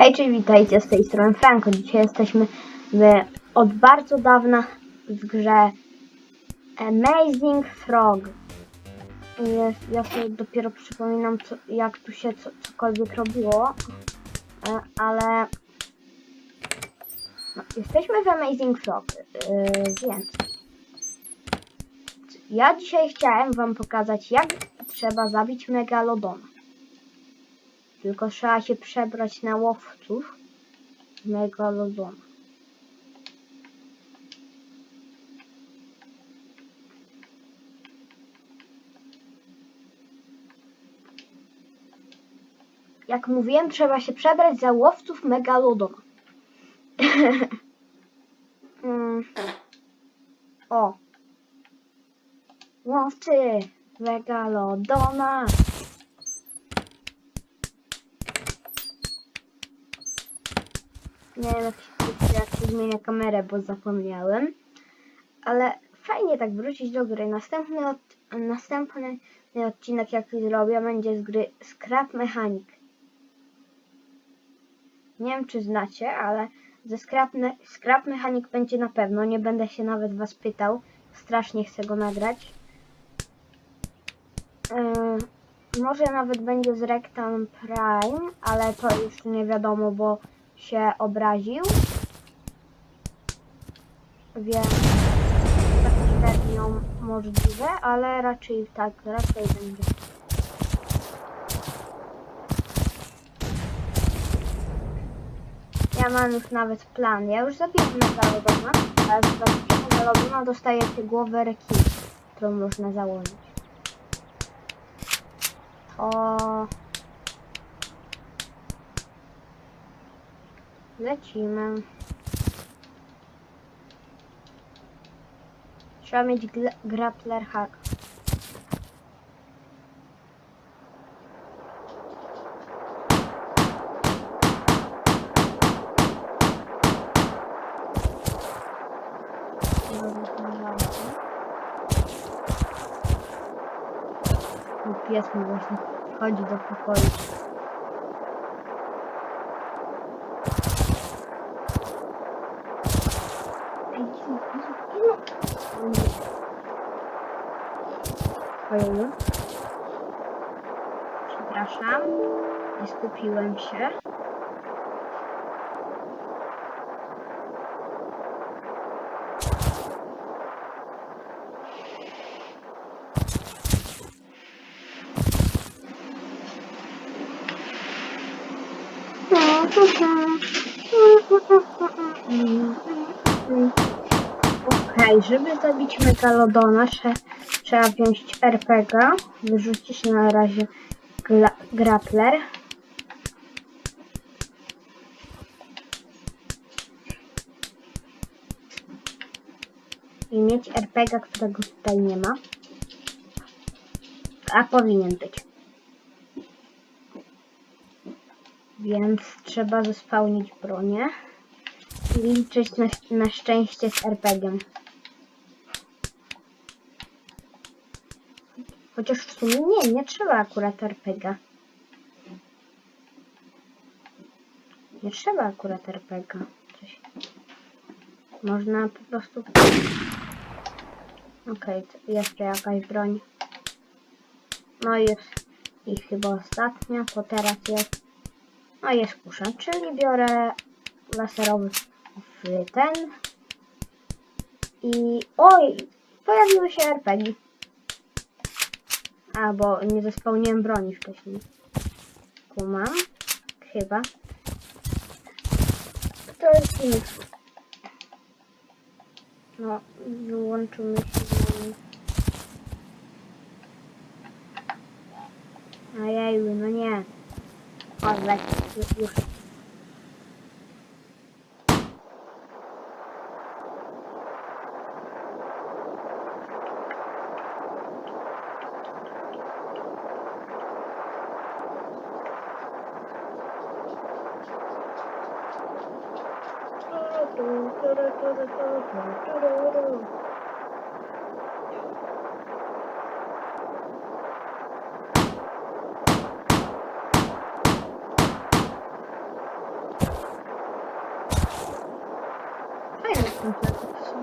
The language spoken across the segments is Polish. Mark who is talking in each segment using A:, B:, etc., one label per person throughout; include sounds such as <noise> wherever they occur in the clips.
A: Hej, cześć, witajcie z tej strony Franko. Dzisiaj jesteśmy w, od bardzo dawna w grze Amazing Frog. Jest, ja sobie dopiero przypominam, co, jak tu się co, cokolwiek robiło, e, ale no, jesteśmy w Amazing Frog, e, więc ja dzisiaj chciałem wam pokazać, jak trzeba zabić Megalodona. Tylko trzeba się przebrać na łowców Megalodona. Jak mówiłem, trzeba się przebrać za łowców Megalodona. <laughs> Mm. o. Łowcy Megalodona. Nie wiem, jak się, zmienia kamerę, bo zapomniałem. Ale fajnie tak wrócić do gry. Następny, od, następny odcinek, jaki zrobię, będzie z gry Scrap Mechanic. Nie wiem, czy znacie, ale ze Scrap, Scrap Mechanic będzie na pewno. Nie będę się nawet was pytał. Strasznie chcę go nagrać. Yy, może nawet będzie z Rectan Prime, ale to już nie wiadomo, bo się obraził. Więc średnio możliwe, ale raczej tak, raczej będzie. Ja mam już nawet plan. Ja już zabiłem megalodona, ale z zabicia megalodona dostajecie głowę rekina, którą można założyć. To... Lecimy. Trzeba mieć grappler hack. Pies mi właśnie wchodzi do pokoju. Ojej. Przepraszam. Nie skupiłem się. Okej, żeby zabić megalodona, trze- trzeba wziąć RPG, wyrzucić na razie grappler. I mieć RPG, którego tutaj nie ma. A powinien być. Więc trzeba zespełnić bronię i liczyć na, na szczęście z RPG-iem. Chociaż w sumie nie, nie trzeba akurat RPG. Nie trzeba akurat RPG. Coś. Można po prostu... Okej, to jeszcze jakaś broń. No jest i chyba ostatnia, to teraz jest. No jest kusza, czyli biorę laserowy w ten. I oj, pojawiły się RPG. A, bo nie zespełniłem broni wcześniej. Kumam. Chyba. To jest info. No, wyłączymy się. Ojeju, no nie. Fajne są te opisy.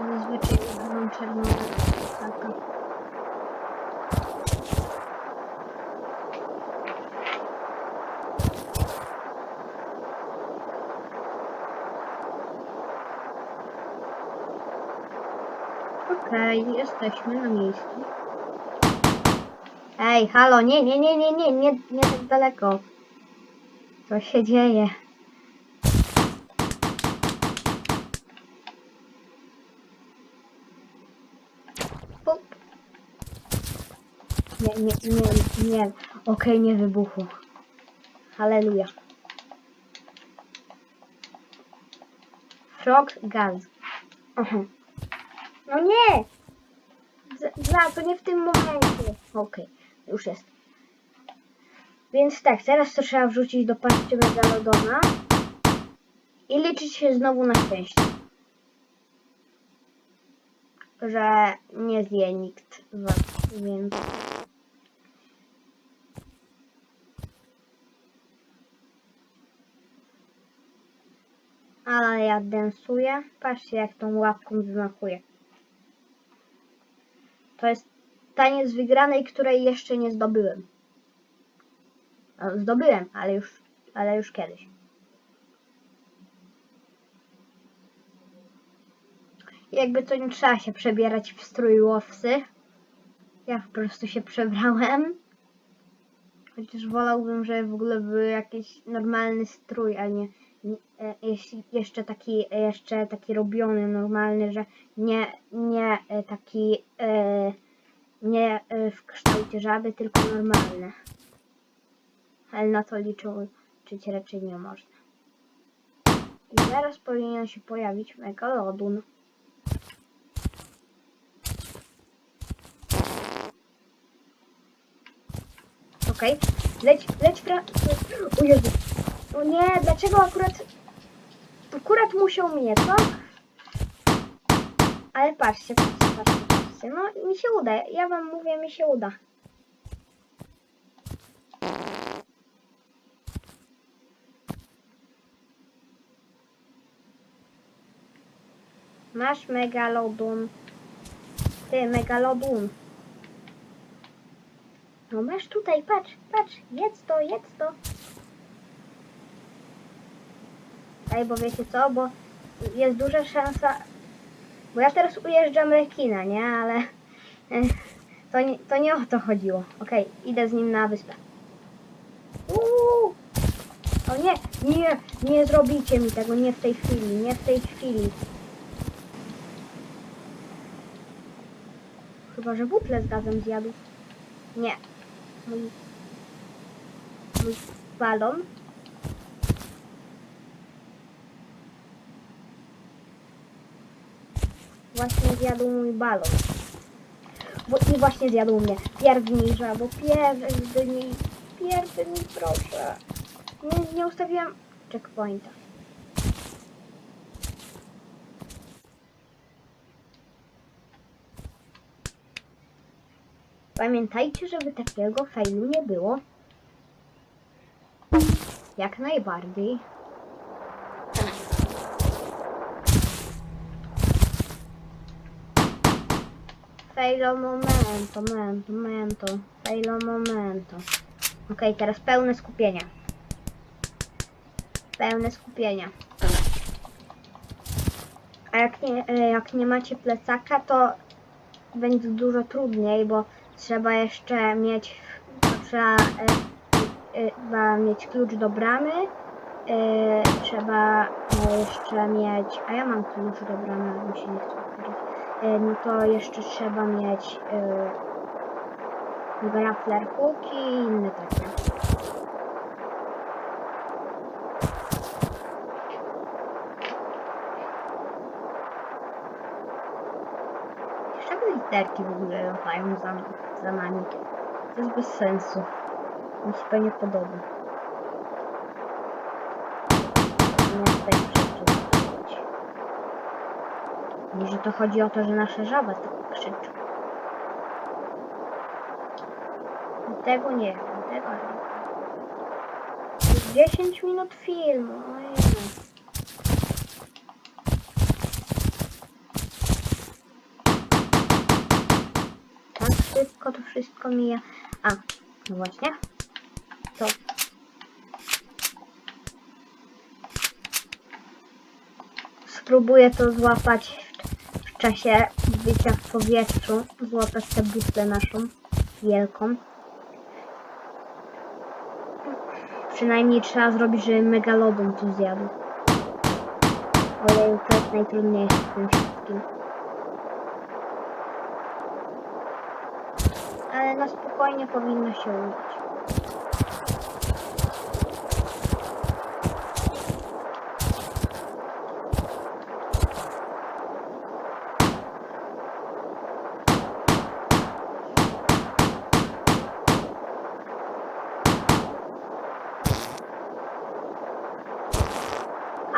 A: One zwyczajnie będą czerwone. Tak. Okej, jesteśmy na miejscu. Ej, halo, nie, nie, nie, nie, nie, nie, nie tak daleko. Co się dzieje? Pup. Nie, nie, nie, nie. Okej, nie wybuchło. Halleluja. Frog gaz. Aha. No nie! Za, to nie w tym momencie. Okej, już jest. Więc tak, teraz to trzeba wrzucić do paczki megalodona i liczyć się znowu na szczęście. Że nie zje nikt was, więc... Ale ja densuję. Patrzcie jak tą łapką wymachuję. To jest taniec wygranej, której jeszcze nie zdobyłem. Zdobyłem, ale już, ale już kiedyś. Jakby to nie trzeba się przebierać w strój łowcy. Ja po prostu się przebrałem. Chociaż wolałbym, żeby w ogóle był jakiś normalny strój, a nie, jeszcze taki, jeszcze taki robiony, normalny, że nie, nie e, taki, e, nie e, w kształcie żaby, tylko normalny. Ale na to liczyć raczej nie można. I zaraz powinien się pojawić Megalodon. Okej, leć, leć pra... O. O nie, dlaczego akurat... Akurat musiał mnie, co? Ale patrzcie, patrzcie, patrzcie, patrzcie. No, mi się uda. Ja wam mówię, mi się uda. Masz megalodon. Ty, megalodon. No masz tutaj, patrz, patrz, jedz to, jedz to. Ej, bo wiecie co, bo jest duża szansa, bo ja teraz ujeżdżam rekina, nie, ale eh, to nie, to nie o to chodziło. Okej, idę z nim na wyspę. Uuu! O nie, nie, nie zrobicie mi tego, nie w tej chwili, nie w tej chwili. Chyba, że butle z gazem zjadł. Nie. Mój, mój balon. Właśnie zjadł mój balon. Bo, I właśnie zjadł mnie. Pierdnij żabo, pierdnij. Pierdnij proszę. Nie, nie ustawiłem checkpointa. Pamiętajcie, żeby takiego failu nie było. Jak najbardziej. Failo momento, momento, momento. Failo momento. Okej, teraz pełne skupienia. Pełne skupienia. A jak nie, e, jak nie macie plecaka, to będzie dużo trudniej, bo trzeba jeszcze mieć, trzeba e, e, trzeba mieć klucz do bramy, e, trzeba jeszcze mieć, a ja mam klucz do bramy, ale mi się nie chce to jeszcze trzeba mieć grappler hook i inne takie. Dlaczego literki w ogóle latają za, za nami? To jest bez sensu. Mi się to nie podoba. Nie tutaj przeczytać. Może to chodzi o to, że nasze żaba tak krzyczą. Tego nie wiem, tego nie wiem. Jest 10 minut filmu, ojej. wszystko mija. A, no właśnie. To. Spróbuję to złapać czasie bycia w powietrzu. Złapać tę butlę naszą wielką. Przynajmniej trzeba zrobić, żeby megalodon to zjadł. Ojej, to jest najtrudniejsze w tym wszystkim. Ale na spokojnie powinno się udać.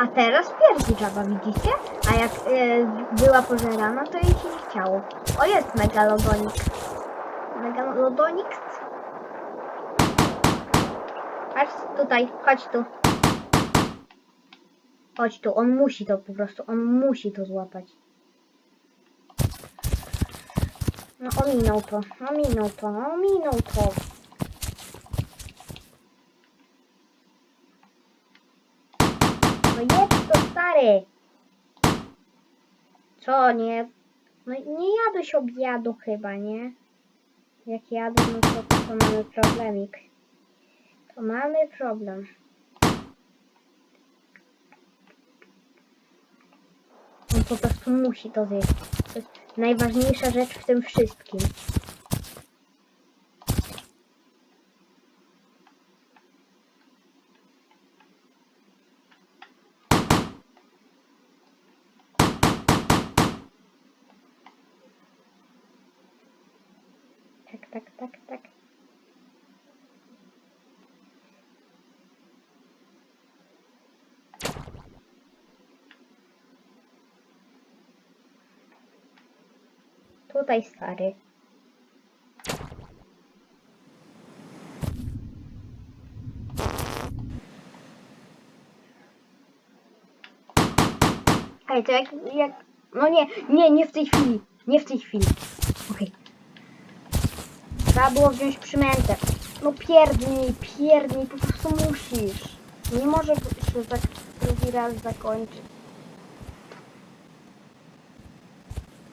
A: A teraz pierdzi żaba, widzicie? A jak e, była pożerana, to jej się nie chciało. O, jest megalodonik. Megalodonik? Chodź tutaj, chodź tu. Chodź tu, on musi to po prostu, on musi to złapać. No ominął to, ominął to, ominął to. No to stary. Co, nie? No nie jadłeś obiadu chyba, nie? Jak jadłem, no to, to mamy problemik. To mamy problem. On po prostu musi to zjeść. To jest najważniejsza rzecz w tym wszystkim. Tak, tak, tak. Tutaj stary. Ej, to jak, jak... No nie, nie, nie w tej chwili. Nie w tej chwili. Trzeba było wziąć przymętę. No pierdnij, pierdnij, po prostu musisz. Nie może się tak drugi raz zakończyć.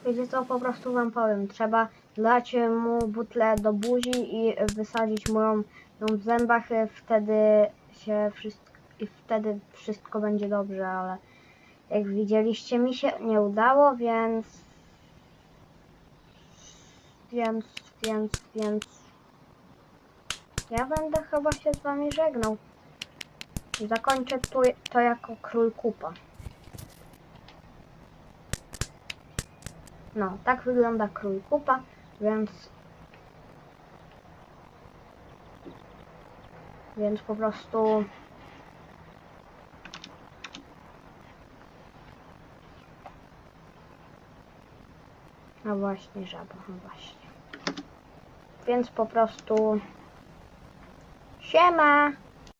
A: Wiecie co, po prostu wam powiem. Trzeba dać mu butlę do buzi i wysadzić mu ją, w zębach, wtedy się wszystko, i wtedy wszystko będzie dobrze, ale jak widzieliście mi się nie udało, więc więc, więc, więc ja będę chyba się z wami żegnał. Zakończę to, to jako król kupa. No, tak wygląda król kupa, więc więc po prostu no właśnie żaba, no właśnie. Więc po prostu siema!